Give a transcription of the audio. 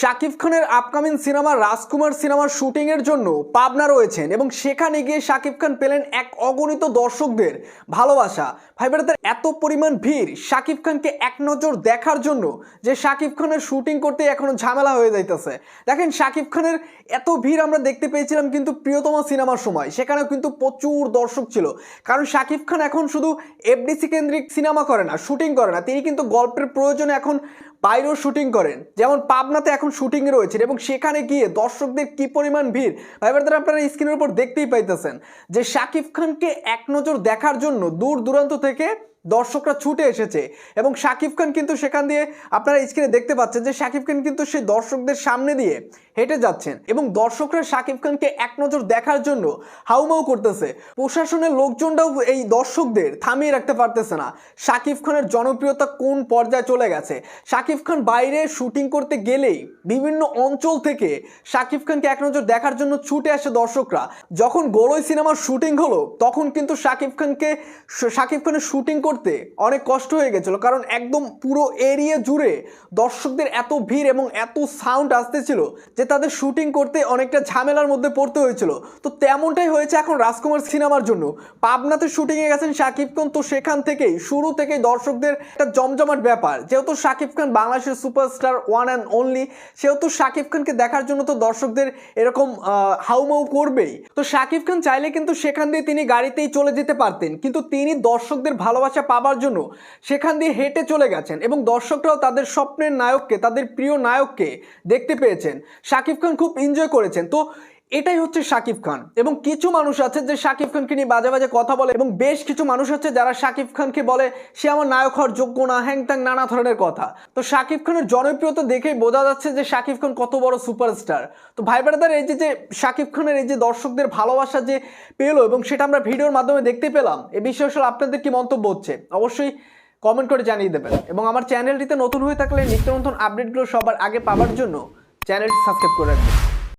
শাকিব খানের upcoming cinema রাজকুমার সিনেমার shooting এর জন্য পাবনা রয়েছেন এবং সেখানে গিয়ে শাকিব খান পেলেন এক অগণিত দর্শকদের ভালোবাসা। ভাই ব্রাদার এত পরিমাণ ভিড় শাকিব খানকে এক নজর দেখার জন্য যে শাকিব খানের শুটিং করতে এখনও ঝামেলা হয়ে যাইতেছে। দেখেন, শাকিব খানের এত ভিড় আমরা দেখতে পেয়েছিলাম কিন্তু প্রিয়তমা সিনেমার সময়। সেখানেও কিন্তু প্রচুর দর্শক ছিল। কারণ শাকিব খান এখন শুধু এফডিসি কেন্দ্রিক সিনেমা করে না শুটিং করে না। তিনি কিন্তু গল্পের প্রয়োজনে এখন বাইরেও শুটিং করেন। যেমন পাবনাতে এখন শুটিং রয়েছেন এবং সেখানে গিয়ে দর্শকদের কি পরিমাণ ভিড় ভাইবার দ্বারা আপনারা স্ক্রিনের উপর দেখতেই পাইতেছেন যে শাকিব খানকে এক নজর দেখার জন্য দূর দূরান্ত থেকে দর্শকরা ছুটে এসেছে এবং শাকিব খান কিন্তু সেখান দিয়ে আপনারা স্ক্রিনে দেখতে পাচ্ছেন যে শাকিব খান কিন্তু সেই দর্শকদের সামনে দিয়ে হেঁটে যাচ্ছেন এবং দর্শকরা শাকিব খানকে এক নজর দেখার জন্য হাউমাউ করতেছে। প্রশাসনের লোকজনরাও এই দর্শকদের থামিয়ে রাখতে পারতেছে না। শাকিব খানের জনপ্রিয়তা কোন পর্যায়ে চলে গেছে? শাকিব খান বাইরে শুটিং করতে গেলেই বিভিন্ন অঞ্চল থেকে শাকিব খানকে এক নজর দেখার জন্য ছুটে আসে দর্শকরা। যখন গোলই সিনেমার শুটিং হলো, তখন কিন্তু শাকিব খানকে শাকিব খানের শুটিং করতে অনেক কষ্ট হয়ে গেছিল, কারণ একদম পুরো এরিয়া জুড়ে দর্শকদের এত ভিড় এবং এত সাউন্ড আসতেছিল যে তাদের শুটিং করতে অনেকটা ঝামেলার মধ্যে পড়তে হয়েছিল। তো তেমনটাই হয়েছে এখন রাজকুমার সিনেমার জন্য। পাবনাতে শুটিংয়ে গেছেন শাকিব খান, তো সেখান থেকেই, শুরু থেকেই দর্শকদের একটা জমজমাট ব্যাপার। যেহেতু শাকিব খান বাংলাদেশের সুপারস্টার ওয়ান অ্যান্ড অনলি সেহেতু শাকিব খানকে দেখার জন্য তো দর্শকদের এরকম হাউমাউ করবেই। তো শাকিব খান চাইলে কিন্তু সেখান দিয়ে তিনি গাড়িতেই চলে যেতে পারতেন। কিন্তু তিনি দর্শকদের ভালোবাসা পাবার জন্য সেখান দিয়ে হেঁটে চলে গেছেন এবং দর্শকরাও তাদের স্বপ্নের নায়ককে, তাদের প্রিয় নায়ককে দেখতে পেয়েছেন। শাকিব খান খুব এনজয় করেছেন। তো এটাই হচ্ছে শাকিব খান। এবং কিছু মানুষ আছে যে শাকিব খানকে নিয়ে বাজে বাজে কথা বলে এবং বেশ কিছু মানুষ আছে যারা শাকিব খানকে বলে সে আমার নায়ক হওয়ার যোগ্য না, হ্যাং ত্যাং নানা ধরনের কথা। তো শাকিব খানের জনপ্রিয়তা দেখেই বোঝা যাচ্ছে যে শাকিব খান কত বড় সুপারস্টার। তো ভাই ব্রাদার, এই যে যে শাকিব খানের এই যে দর্শকদের ভালোবাসা যে পেল এবং সেটা আমরা ভিডিওর মাধ্যমে দেখতে পেলাম, এ বিষয়ে আসলে আপনাদের কি মন্তব্য হচ্ছে? অবশ্যই কমেন্ট করে জানিয়ে দেবেন। এবং আমার চ্যানেলটিতে নতুন হয়ে থাকলে নিত্য নতুন আপডেটগুলো সবার আগে পাওয়ার জন্য চ্যানেলটি সাবস্ক্রাইব করে রাখবেন।